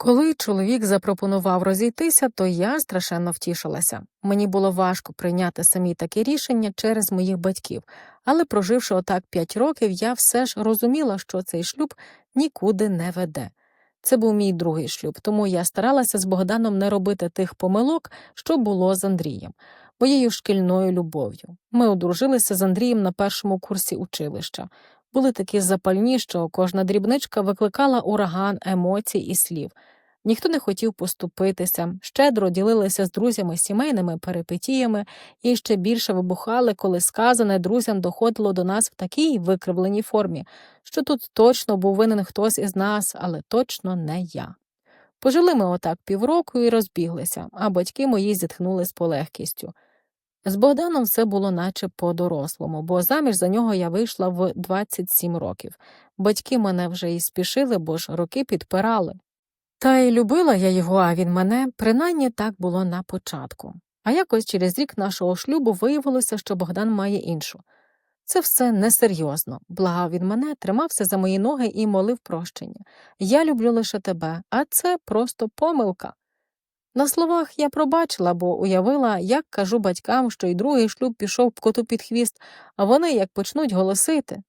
Коли чоловік запропонував розійтися, то я страшенно втішилася. Мені було важко прийняти самі таке рішення через моїх батьків, але проживши отак п'ять років, я все ж розуміла, що цей шлюб нікуди не веде. Це був мій другий шлюб, тому я старалася з Богданом не робити тих помилок, що було з Андрієм, моєю шкільною любов'ю. Ми одружилися з Андрієм на першому курсі училища. Були такі запальні, що кожна дрібничка викликала ураган емоцій і слів. Ніхто не хотів поступитися, щедро ділилися з друзями сімейними перипетіями і ще більше вибухали, коли сказане друзям доходило до нас в такій викривленій формі, що тут точно був винен хтось із нас, але точно не я. Пожили ми отак півроку і розбіглися, а батьки мої зітхнули з полегкістю. З Богданом все було наче по-дорослому, бо заміж за нього я вийшла в 27 років. Батьки мене вже і спішили, бо ж роки підпирали. Та й любила я його, а він мене, принаймні так було на початку. А якось через рік нашого шлюбу виявилося, що Богдан має іншу. Це все несерйозно. Благав він мене, тримався за мої ноги і молив прощення. Я люблю лише тебе, а це просто помилка. На словах я пробачила, бо уявила, як кажу батькам, що й другий шлюб пішов коту під хвіст, а вони як почнуть голосити.